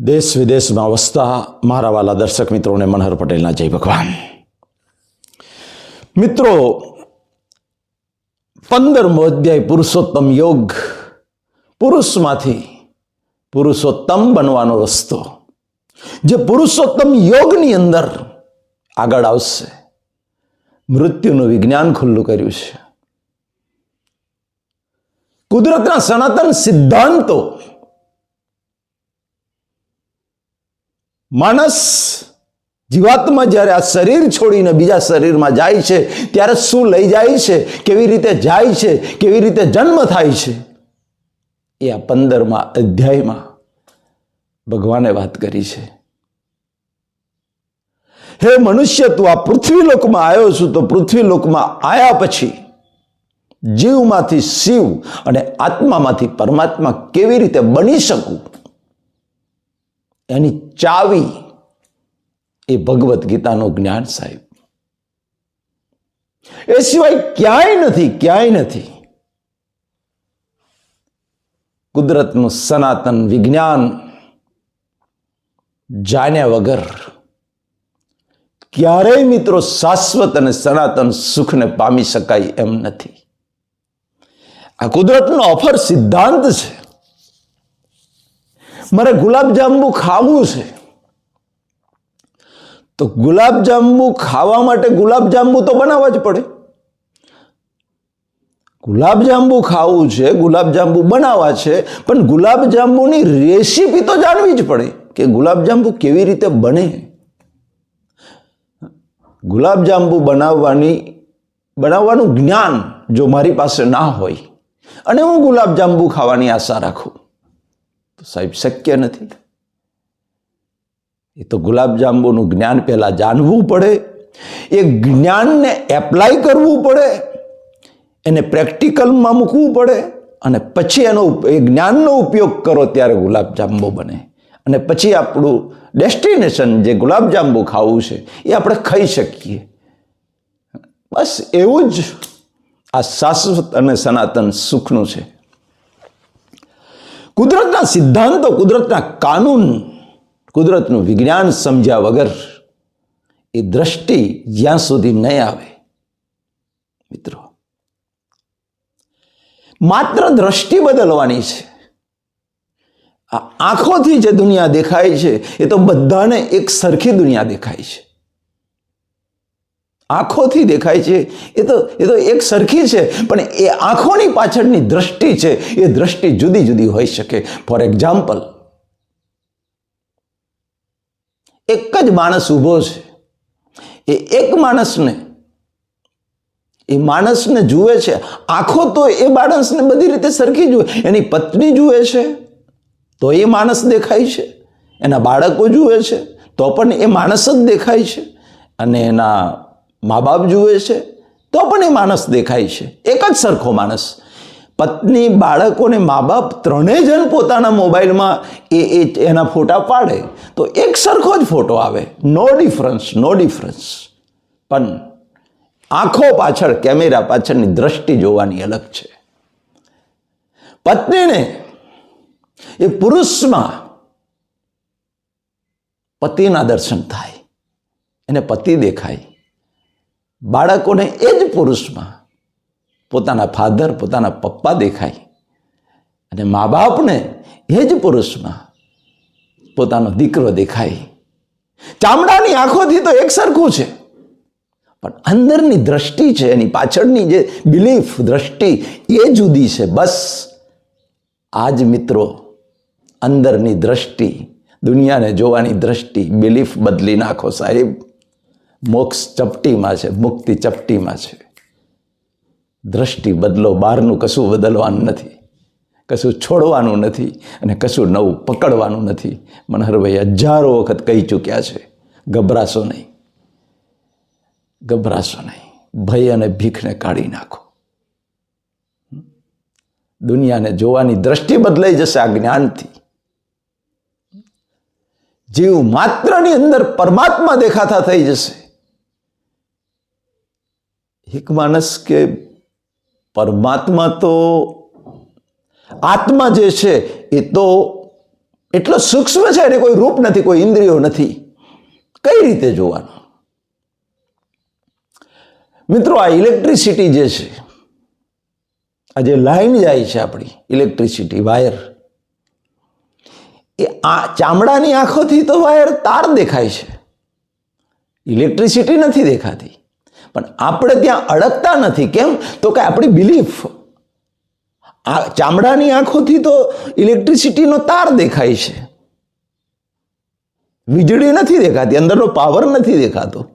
દેશ વિદેશમાં વસતા મારા વાલા દર્શક મિત્રોને મનહર પટેલના જય ભગવાન. મિત્રો, પંદરમો અધ્યાય પુરુષોત્તમ યોગ. પુરુષમાંથી પુરુષોત્તમ બનવાનો રસ્તો. જે પુરુષોત્તમ યોગની અંદર આગળ આવશે. મૃત્યુનું વિજ્ઞાન ખુલ્લું કર્યું છે. કુદરતના સનાતન સિદ્ધાંતો માણસ જીવાત્મા જ્યારે આ શરીર છોડીને બીજા શરીરમાં જાય છે, ત્યારે શું લઈ જાય છે, કેવી રીતે જાય છે, કેવી રીતે જન્મ થાય છે, એ આ પંદરમાં અધ્યાયમાં ભગવાને વાત કરી છે. હે મનુષ્ય, તું આ પૃથ્વી લોકમાં આવ્યો છું, તો પૃથ્વી લોકમાં આવ્યા પછી જીવમાંથી શિવ અને આત્મામાંથી પરમાત્મા કેવી રીતે બની શકું? એની ચાવી એ ભગવદ્ ગીતાનું જ્ઞાન સાહેબ. એ સિવાય ક્યાંય નથી ક્યાંય નથી. કુદરતનું સનાતન વિજ્ઞાન જાણ્યા વગર ક્યારેય મિત્રો શાશ્વત અને સનાતન સુખને પામી શકાય એમ નથી. આ કુદરતનો ઓફર સિદ્ધાંત છે. મારે ગુલાબજાંબુ ખાવું છે. તો ગુલાબજાંબુ ખાવા માટે ગુલાબજાંબુ તો બનાવવા જ પડે. ગુલાબજાંબુ ખાવું છે ગુલાબજાંબુ બનાવવા છે, પણ ગુલાબજાંબુની રેસીપી તો જાણવી જ પડે કે ગુલાબજાંબુ કેવી રીતે બને. ગુલાબજાંબુ બનાવવાની, બનાવવાનું જ્ઞાન જો મારી પાસે ના હોય, અને હું ગુલાબજાંબુ ખાવાની આશા રાખું. તો સાહેબ, શક્ય નથી. એ તો ગુલાબજાંબુનું જ્ઞાન પહેલાં જાણવું પડે. એ જ્ઞાનને એપ્લાય કરવું પડે. એને પ્રેક્ટિકલમાં મૂકવું પડે. અને પછી એનો એ જ્ઞાનનો ઉપયોગ કરો ત્યારે ગુલાબજાંબુ બને. અને પછી આપણું ડેસ્ટિનેશન જે ગુલાબજાંબુ ખાવું છે, એ આપણે ખાઈ શકીએ. બસ એવું જ આ શાશ્વત અને સનાતન સુખનું છે. કુદરતના સિદ્ધાંતો, કુદરતના કાનૂન, કુદરતનું વિજ્ઞાન સમજ્યા વગર એ દ્રષ્ટિ જ્યાં સુધી નહીં આવે. મિત્રો, માત્ર દ્રષ્ટિ બદલવાની છે. આ આંખોથી જે દુનિયા દેખાય છે, એ તો બધાને એક સરખી દુનિયા દેખાય છે. આંખોથી દેખાય છે. એ તો એ તો એક સરખી છે, પણ એ આંખોની પાછળની દ્રષ્ટિ છે, એ દ્રષ્ટિ જુદી જુદી હોઈ શકે. ફોર એક્ઝામ્પલ એક જ માણસ ઊભો છે. એ એક માણસને, એ માણસને જુએ છે. આંખો તો એ માણસને બધી રીતે સરખી જુએ. એની પત્ની જુએ છે, તો એ માણસ દેખાય છે. એના બાળકો જુએ છે, તો પણ એ માણસ જ દેખાય છે. અને એના મા બાપ જુએ છે, તો પણ એ માણસ દેખાય છે. એક જ સરખો માણસ. પત્ની બાળકોને મા બાપ ત્રણેય જણ પોતાના મોબાઈલમાં એ એ, એના ફોટા પાડે, તો એક સરખો જ ફોટો આવે. નો ડિફરન્સ નો ડિફરન્સ પણ આંખો પાછળ, કેમેરા પાછળની દ્રષ્ટિ જોવાની અલગ છે. પત્નીને એ પુરુષમાં પતિના દર્શન થાય. એને પતિ દેખાય. બાળકોને એ જ પુરુષમાં પોતાના ફાધર, પોતાના પપ્પા દેખાય. અને મા બાપને એ જ પુરુષમાં પોતાનો દીકરો દેખાય. ચામડાની આંખોથી તો એક સરખું છે. પણ અંદરની દ્રષ્ટિ છે, એની પાછળની જે બિલીફ દ્રષ્ટિ, એ જુદી છે. બસ આ જ મિત્રો અંદરની દ્રષ્ટિ, દુનિયાને જોવાની દ્રષ્ટિ બિલીફ બદલી નાખો સાહેબ. મોક્ષ ચપટીમાં છે, મુક્તિ ચપટીમાં છે. દ્રષ્ટિ બદલો, બહારનું કશું બદલવાનું નથી. કશું છોડવાનું નથી અને કશું નવું પકડવાનું નથી. મનહરભાઈ હજારો વખત કહી ચૂક્યા છે, ગભરાશો નહીં. ગભરાશો નહીં. ભય અને ભીખને કાઢી નાખો. દુનિયાને જોવાની દ્રષ્ટિ બદલાઈ જશે આ જ્ઞાનથી. જીવ માત્રની અંદર પરમાત્મા દેખાતા થઈ જશે. એક માણસ કે પરમાત્મા તો આત્મા જે છે એ તો એટલો સૂક્ષ્મ છે એને કોઈ રૂપ નથી, કોઈ ઇન્દ્રિયો નથી. કઈ રીતે જોવાનું? મિત્રો, આ ઇલેક્ટ્રિસિટી જે છે, આ જે લાઈન જાય છે આપણી, ઇલેક્ટ્રિસિટી, વાયર, એ આ ચામડાની આંખોથી તો વાયર તાર દેખાય છે. ઇલેક્ટ્રિસિટી નથી દેખાતી. પણ આપણે ત્યાં અડકતા નથી. કેમ? તો કે આપણી બિલીફ આ ચામડાની આંખોથી તો ઇલેક્ટ્રિસિટીનો તાર દેખાય છે. વીજળી નથી દેખાતી, અંદરનો પાવર નથી દેખાતો.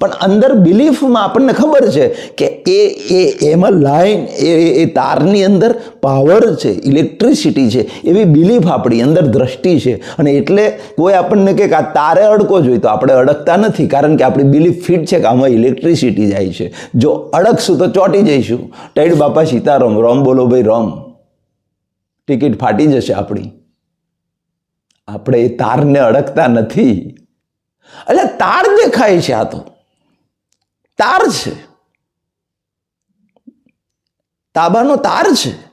પણ અંદર બિલીફમાં આપણને ખબર છે કે એ એ, એમાં લાઈન એ એ તારની અંદર પાવર છે ઇલેક્ટ્રિસિટી છે, એવી બિલીફ આપણી અંદર દ્રષ્ટિ છે. અને એટલે કોઈ આપણને કે આ તારે અડકો જોઈએ તો આપણે અડકતા નથી, કારણ કે આપણી બિલીફ ફિટ છે કે આમાં ઇલેક્ટ્રિસિટી જાય છે. જો અડકશું તો ચોંટી જઈશું. ટાઈડ બાપા સીતારામ, રોમ બોલો ભાઈ, રોમ. ટિકિટ ફાટી જશે આપણી. આપણે એ તારને અડકતા નથી. એટલે તાર દેખાય છે આ તો. તાર છે. તાબાનો તાર છે.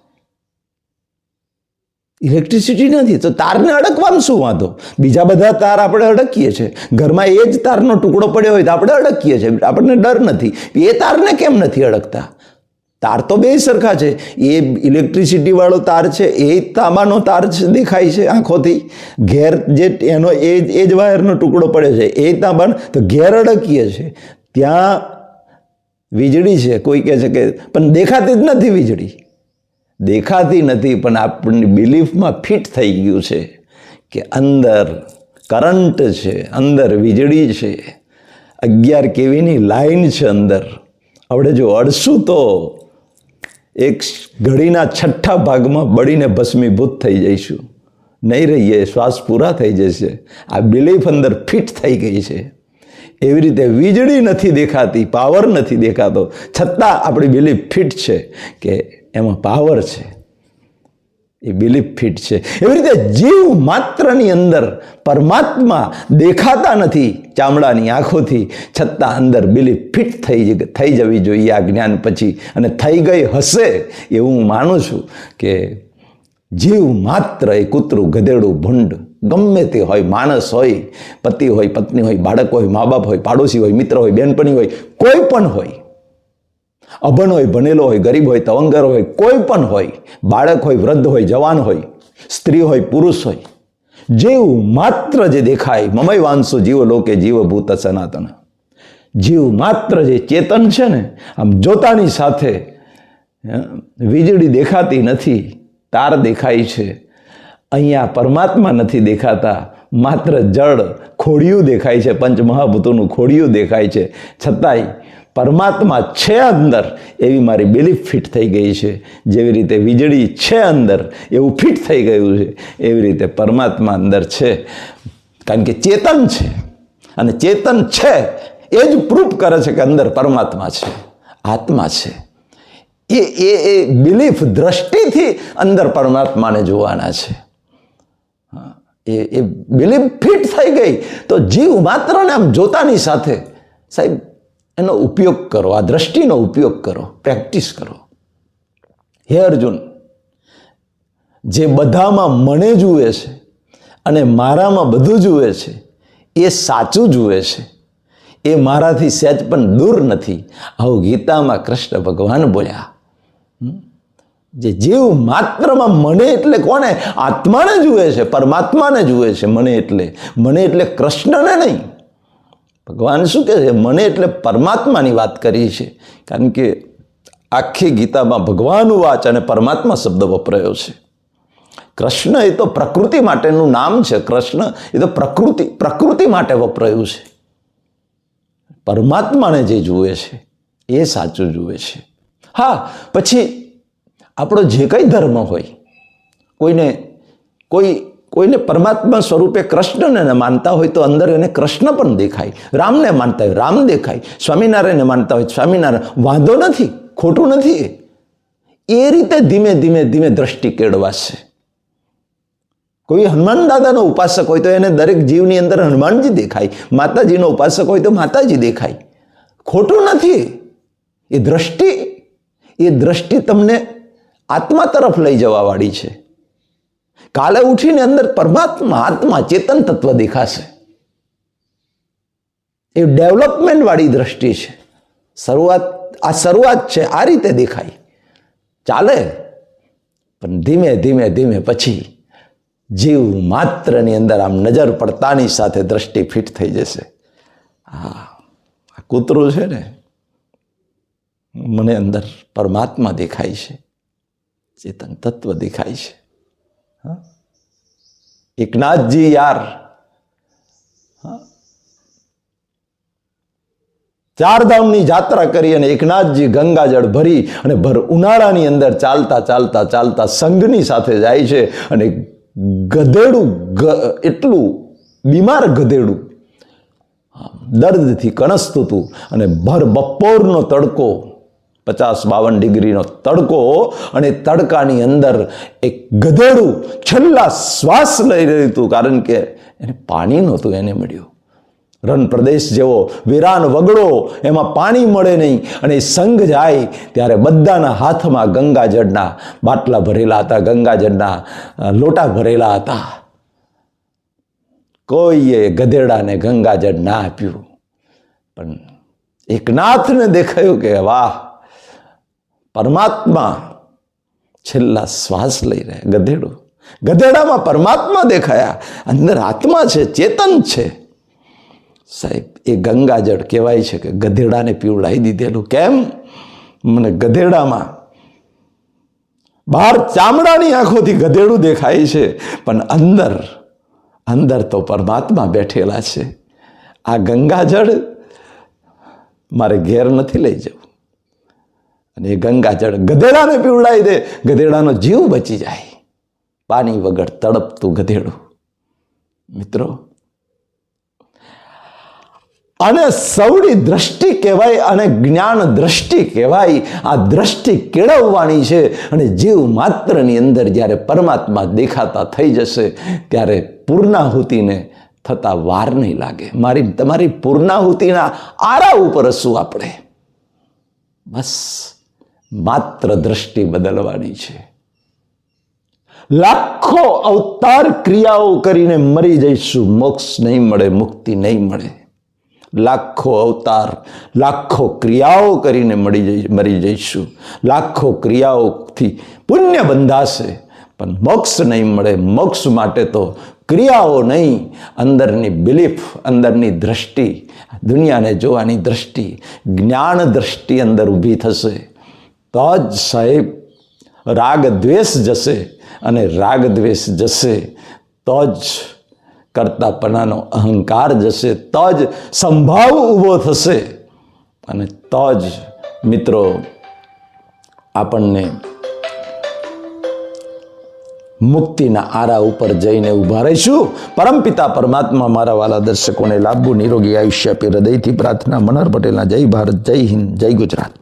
ઇલેક્ટ્રિસિટી નથી, તો તારને અડકવાનું શું વાંધો? બીજા બધા તાર આપણે અડકીએ છીએ. ઘરમાં એ જ તારનો ટુકડો પડ્યો હોય તો આપણે અડકીએ છીએ. આપણને ડર નથી. એ તારને કેમ નથી અડકતા? તાર તો બે સરખા છે. એ ઇલેક્ટ્રિસિટી વાળો તાર છે, એ તાંબાનો તાર દેખાય છે આંખોથી. ઘેર જે એનો એ જ એ જ વાયરનો ટુકડો પડે છે, એ તાંબાનો, તો ઘેર અડકીએ છીએ. ત્યાં વીજળી છે, કોઈ કહે છે કે, પણ દેખાતી જ નથી વીજળી. દેખાતી નથી, પણ આપણી બિલીફમાં ફિટ થઈ ગયું છે કે અંદર કરંટ છે, અંદર વીજળી છે. અગિયાર કેવીની લાઈન છે અંદર. આપણે જો અડશું તો એક ઘડીના છઠ્ઠા ભાગમાં બળીને ભસ્મીભૂત થઈ જઈશું. નહીં રહીએ, શ્વાસ પૂરા થઈ જશે. આ બિલીફ અંદર ફિટ થઈ ગઈ છે. એવી રીતે વીજળી નથી દેખાતી પાવર નથી દેખાતો. છતાં આપણી બિલીફ ફિટ છે કે એમાં પાવર છે. એ બિલીફ ફિટ છે. એવી રીતે જીવ માત્રની અંદર પરમાત્મા દેખાતા નથી ચામડાની આંખોથી. છતાં અંદર બિલીફ ફિટ થઈ થઈ જવી જોઈએ આ જ્ઞાન પછી. અને થઈ ગઈ હશે એવું હું માનું છું કે જીવ માત્ર એ કૂતરું, ગધેડું, ભૂંડ ગમે તે હોય, માણસ હોય, પતિ હોય, પત્ની હોય, બાળક હોય મા બાપ હોય, પાડોશી હોય, મિત્ર હોય, બેનપણી હોય, કોઈ પણ હોય, અભણ હોય, ભણેલો હોય, ગરીબ હોય, તવંગર હોય, કોઈ પણ હોય, બાળક હોય, વૃદ્ધ હોય, જવાન હોય, સ્ત્રી હોય, પુરુષ હોય, જીવ માત્ર જે દેખાય, મમય વાંસો જીવ લોકે જીવભૂત સનાતન. જીવ માત્ર જે ચેતન છે ને, આમ જોતાની સાથે વીજળી દેખાતી નથી, તાર દેખાય છે અહીંયા પરમાત્મા નથી દેખાતા. માત્ર જળ ખોડિયું દેખાય છે, પંચમહાભૂતોનું ખોડિયું દેખાય છે. છતાંય પરમાત્મા છે અંદર એવી મારી બિલીફ ફિટ થઈ ગઈ છે. જેવી રીતે વીજળી છે અંદર એવું ફિટ થઈ ગયું છે, એવી રીતે પરમાત્મા અંદર છે. કારણ કે ચેતન છે અને ચેતન છે એ જ પ્રૂફ કરે છે કે અંદર પરમાત્મા છે, આત્મા છે. એ એ બિલીફ દ્રષ્ટિથી અંદર પરમાત્માને જોવાના છે. એ એ બિલીફ ફિટ થઈ ગઈ. તો જીવ માત્રને આમ જોતાની સાથે, સાહેબ, એનો ઉપયોગ કરો, આ દ્રષ્ટિનો ઉપયોગ કરો પ્રેક્ટિસ કરો. હે અર્જુન, જે બધામાં મને જુએ છે અને મારામાં બધું જુએ છે, એ સાચું જુએ છે. એ મારાથી સહેજ પણ દૂર નથી. આવું ગીતામાં કૃષ્ણ ભગવાન બોલ્યા જે જીવ માત્રમાં મને એટલે કોને? આત્માને જુએ છે, પરમાત્માને જુએ છે, મને એટલે. મને એટલે કૃષ્ણને નહીં. ભગવાન શું કહે છે? મને એટલે પરમાત્માની વાત કરી છે. કારણ કે આખી ગીતામાં ભગવાન વાચ અને પરમાત્મા શબ્દ વપરાયો છે. કૃષ્ણ એ તો પ્રકૃતિ માટેનું નામ છે. કૃષ્ણ એ તો પ્રકૃતિ પ્રકૃતિ માટે વપરાયું છે. પરમાત્માને જે જુએ છે, એ સાચું જુએ છે. હા, પછી આપણો જે કંઈ ધર્મ હોય, કોઈને, કોઈ, કોઈને પરમાત્મા સ્વરૂપે કૃષ્ણને માનતા હોય તો અંદર એને કૃષ્ણ પણ દેખાય, રામને માનતા હોય, રામ દેખાય, સ્વામિનારાયણને માનતા હોય, સ્વામિનારાયણ વાંધો નથી, ખોટું નથી. એ. રીતે ધીમે ધીમે ધીમે દ્રષ્ટિ કેળવાશે. કોઈ હનુમાન દાદાનો ઉપાસક હોય તો એને દરેક જીવની અંદર હનુમાનજી દેખાય, માતાજીનો ઉપાસક હોય તો માતાજી દેખાય. ખોટું નથી. એ દ્રષ્ટિ એ દ્રષ્ટિ તમને આત્મા તરફ લઈ જવાવાળી છે. કાલે ઉઠીને અંદર પરમાત્મા, આત્મા, ચેતન તત્વ દેખાશે. એ ડેવલપમેન્ટ વાળી દ્રષ્ટિ છે. શરૂઆત, આ શરૂઆત છે, આ રીતે દેખાય. ચાલે. પણ ધીમે ધીમે ધીમે પછી જીવ માત્રની અંદર આમ નજર પડતાની સાથે દ્રષ્ટિ ફિટ થઈ જશે. હા આ કૂતરું છે ને, મને અંદર પરમાત્મા દેખાય છે. ચેતન તત્વ દેખાય છે? એકનાથજી યાર હા? ચારધામની જાત્રા કરી અને એકનાથજી ગંગાજળ ભરી અને ભર ઉનાળાની અંદર ચાલતા ચાલતા ચાલતા સંઘની સાથે જાય છે અને ગધેડું એટલું બીમાર ગધેડું દર્દથી કણસતું હતું અને ભર બપોરનો તડકો પચાસ બાવન ડિગ્રીનો તડકો અને તડકાની અંદર એક ગધેડું છેલ્લા શ્વાસ લઈ રહ્યું હતું. કારણ કે એને પાણી નહોતું એને મળ્યું. રણ પ્રદેશ જેવો વિરાન વગડો, એમાં પાણી મળે નહીં અને સંઘ જાય ત્યારે બધાના હાથમાં ગંગાજળના બાટલા ભરેલા હતા, ગંગાજળના લોટા ભરેલા હતા. કોઈએ ગધેડાને ગંગાજળ ના આપ્યું. પણ એકનાથને દેખાયું કે વાહ પરમાત્મા છેલ્લા શ્વાસ લઈ રહ્યા ગધેડું. ગધેડામાં પરમાત્મા દેખાયા. અંદર આત્મા છે, ચેતન છે. સાહેબ, એ ગંગાજળ કહેવાય છે કે ગધેડાને પીવડાવી દીધેલું. કેમ? મને ગધેડામાં બહાર ચામડાની આંખોથી ગધેડું દેખાય છે, પણ અંદર અંદર તો પરમાત્મા બેઠેલા છે. આ ગંગાજળ મારે ઘેર નથી લઈ જવું. અને એ ગંગાજળ ગધેડાને પીવડાવી દે. ગધેડાનો જીવ બચી જાય. પાણી વગર તડપતું ગધેડું. મિત્રો અને સૌની દ્રષ્ટિ કહેવાય અને જ્ઞાન દ્રષ્ટિ કહેવાય. આ દ્રષ્ટિ કેળવવાની છે અને જીવ માત્રની અંદર જ્યારે પરમાત્મા દેખાતા થઈ જશે, ત્યારે પૂર્ણાહુતિને થતા વાર નહીં લાગે. મારી, તમારી પૂર્ણાહુતિના આરા ઉપર હશું આપણે. બસ. માત્ર દ્રષ્ટિ બદલવાની છે. લાખો અવતાર ક્રિયાઓ કરીને મરી જઈશું, મોક્ષ નહીં મળે, મુક્તિ નહીં મળે. લાખો અવતાર, લાખો ક્રિયાઓ કરીને મળી જઈ, મરી જઈશું. લાખો ક્રિયાઓથી પુણ્ય બંધાશે, પણ મોક્ષ નહીં મળે. મોક્ષ માટે તો ક્રિયાઓ નહીં, અંદરની બિલીફ અંદરની દ્રષ્ટિ, દુનિયાને જોવાની દ્રષ્ટિ, જ્ઞાન દ્રષ્ટિ અંદર ઊભી થશે. તો જ સાહેબ, રાગ દ્વેષ જશે અને રાગ દ્વેષ જશે તો જ કરતાપણાનો અહંકાર જશે તો જ સંભાવ ઊભો થશે અને તો જ મિત્રો, આપણને મુક્તિના આરા ઉપર જઈને ઊભા રહીશું. પરમપિતા પરમાત્મા મારા વાલા દર્શકોને લાંબુ નિરોગી આયુષ્ય આપી હૃદયથી પ્રાર્થના, મનોહર પટેલના જય ભારત, જય હિન્દ, જય ગુજરાત.